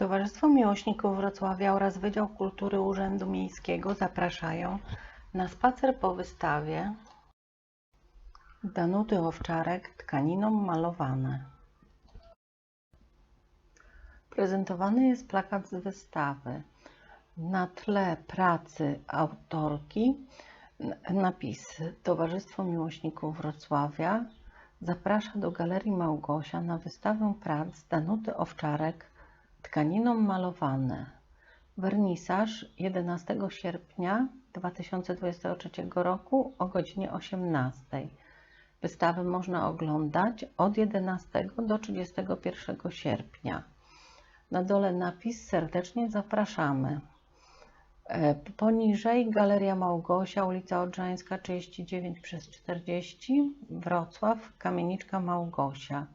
Towarzystwo Miłośników Wrocławia oraz Wydział Kultury Urzędu Miejskiego zapraszają na spacer po wystawie Danuty Owczarek tkaniną malowane. Prezentowany jest plakat z wystawy. Na tle pracy autorki napis Towarzystwo Miłośników Wrocławia zaprasza do Galerii Małgosia na wystawę prac Danuty Owczarek tkaniną malowane. Wernisaż 11 sierpnia 2023 roku o godzinie 18. Wystawę można oglądać od 11 do 31 sierpnia. Na dole napis serdecznie zapraszamy. E, Poniżej Galeria Małgosia, ulica Odrzańska 39 przez 40, Wrocław, Kamieniczka Małgosia.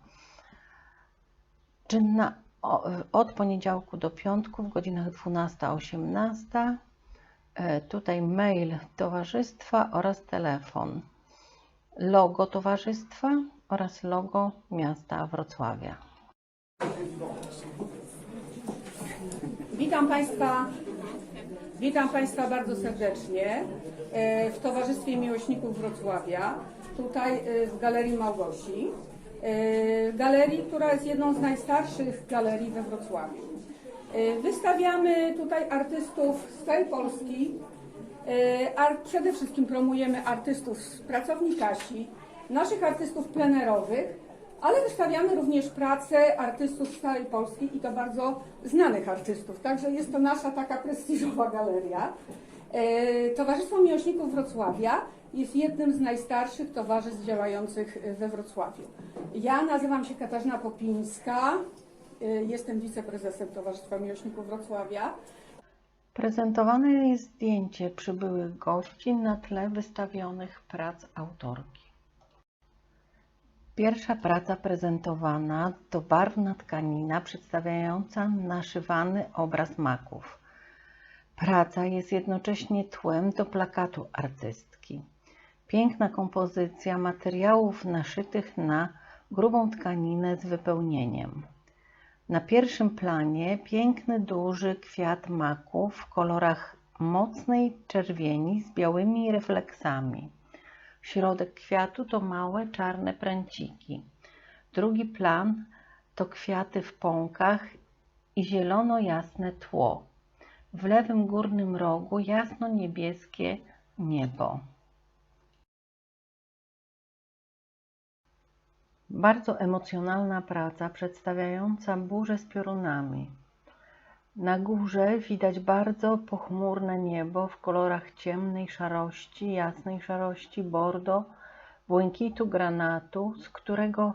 Czynna od poniedziałku do piątku w godzinach 12-18. E, Tutaj mail towarzystwa oraz telefon. Logo towarzystwa oraz logo miasta Wrocławia. Witam Państwa, witam Państwa bardzo serdecznie e, w Towarzystwie Miłośników Wrocławia, tutaj e, w Galerii Małgosi. E, Galerii, która jest jedną z najstarszych galerii we Wrocławiu. E, Wystawiamy tutaj artystów z całej Polski. E, Przede wszystkim promujemy artystów z pracowni Kasi, naszych artystów plenerowych, ale wystawiamy również pracę artystów z całej Polski i to bardzo znanych artystów. Także jest to nasza taka prestiżowa galeria. E, Towarzystwo Miłośników Wrocławia jest jednym z najstarszych towarzystw działających we Wrocławiu. Ja nazywam się Katarzyna Popińska, e, jestem wiceprezesem Towarzystwa Miłośników Wrocławia. Prezentowane jest zdjęcie przybyłych gości na tle wystawionych prac autorki. Pierwsza praca prezentowana to barwna tkanina przedstawiająca naszywany obraz maków. Praca jest jednocześnie tłem do plakatu artystki. Piękna kompozycja materiałów naszytych na grubą tkaninę z wypełnieniem. Na pierwszym planie piękny, duży kwiat maku w kolorach mocnej czerwieni z białymi refleksami. Środek kwiatu to małe czarne pręciki. Drugi plan to kwiaty w pąkach i zielono-jasne tło. W lewym górnym rogu jasno-niebieskie niebo. Bardzo emocjonalna praca przedstawiająca burzę z piorunami. Na górze widać bardzo pochmurne niebo w kolorach ciemnej szarości, jasnej szarości, bordo, błękitu granatu, z którego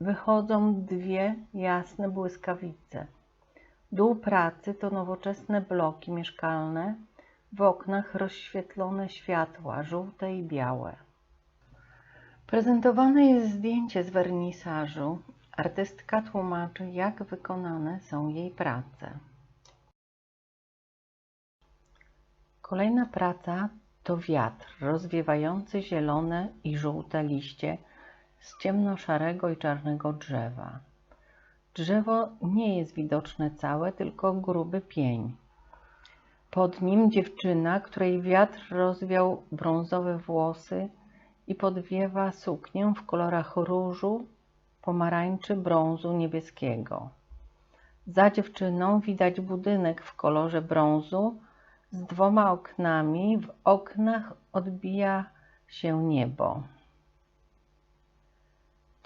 wychodzą dwie jasne błyskawice. Dół pracy to nowoczesne bloki mieszkalne, w oknach rozświetlone światła żółte i białe. Prezentowane jest zdjęcie z wernisażu. Artystka tłumaczy, jak wykonane są jej prace. Kolejna praca to wiatr rozwiewający zielone i żółte liście z ciemnoszarego i czarnego drzewa. Drzewo nie jest widoczne całe, tylko gruby pień. Pod nim dziewczyna, której wiatr rozwiał brązowe włosy i podwiewa suknię w kolorach różu, pomarańczy, brązu, niebieskiego. Za dziewczyną widać budynek w kolorze brązu z dwoma oknami. W oknach odbija się niebo.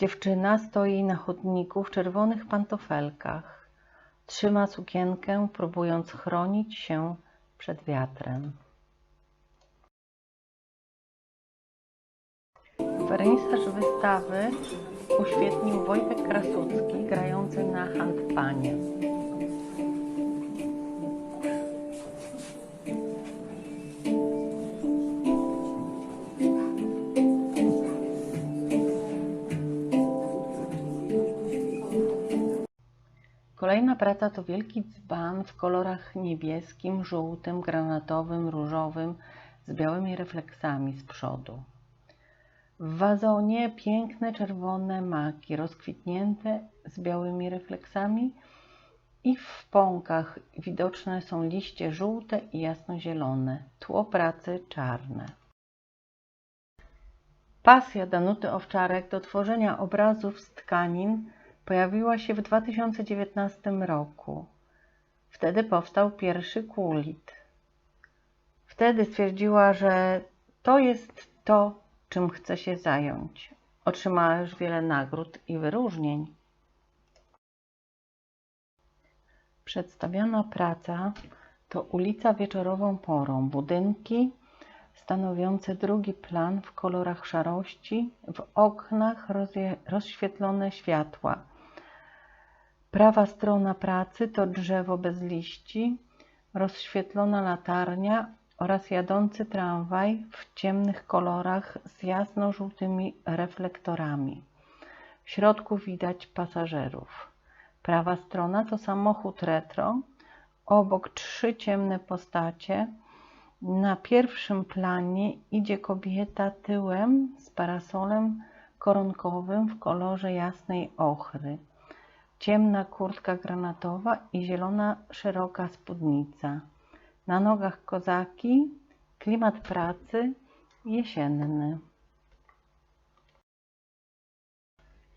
Dziewczyna stoi na chodniku w czerwonych pantofelkach. Trzyma sukienkę, próbując chronić się przed wiatrem. Wernisaż wystawy uświetnił Wojtek Krasucki grający na handpanie. Kolejna praca to wielki dzban w kolorach niebieskim, żółtym, granatowym, różowym z białymi refleksami z przodu. W wazonie piękne czerwone maki, rozkwitnięte z białymi refleksami i w pąkach widoczne są liście żółte i jasnozielone, tło pracy czarne. Pasja Danuty Owczarek do tworzenia obrazów z tkanin pojawiła się w 2019 roku. Wtedy powstał pierwszy kulit. Wtedy stwierdziła, że to jest to, czym chce się zająć. Otrzymała już wiele nagród i wyróżnień. Przedstawiona praca to ulica wieczorową porą, budynki stanowiące drugi plan w kolorach szarości, w oknach rozświetlone światła. Prawa strona pracy to drzewo bez liści, rozświetlona latarnia oraz jadący tramwaj w ciemnych kolorach z jasno-żółtymi reflektorami. W środku widać pasażerów. Prawa strona to samochód retro, obok trzy ciemne postacie. Na pierwszym planie idzie kobieta tyłem z parasolem koronkowym w kolorze jasnej ochry. Ciemna kurtka granatowa i zielona szeroka spódnica. Na nogach kozaki, klimat pracy jesienny.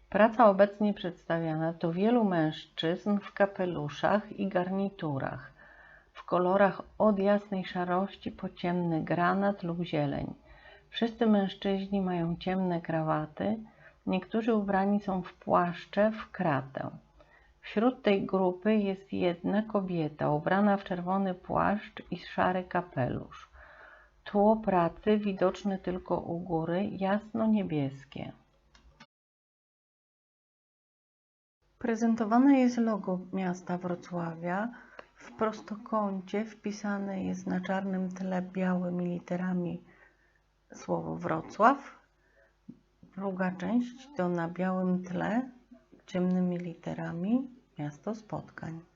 Praca obecnie przedstawiana to wielu mężczyzn w kapeluszach i garniturach, w kolorach od jasnej szarości po ciemny granat lub zieleń. Wszyscy mężczyźni mają ciemne krawaty, niektórzy ubrani są w płaszcze w kratę. Wśród tej grupy jest jedna kobieta ubrana w czerwony płaszcz i szary kapelusz. Tło pracy widoczne tylko u góry, jasno niebieskie. Prezentowane jest logo miasta Wrocławia. W prostokącie wpisane jest na czarnym tle białymi literami słowo Wrocław. Druga część to na białym tle ciemnymi literami miasto spotkań.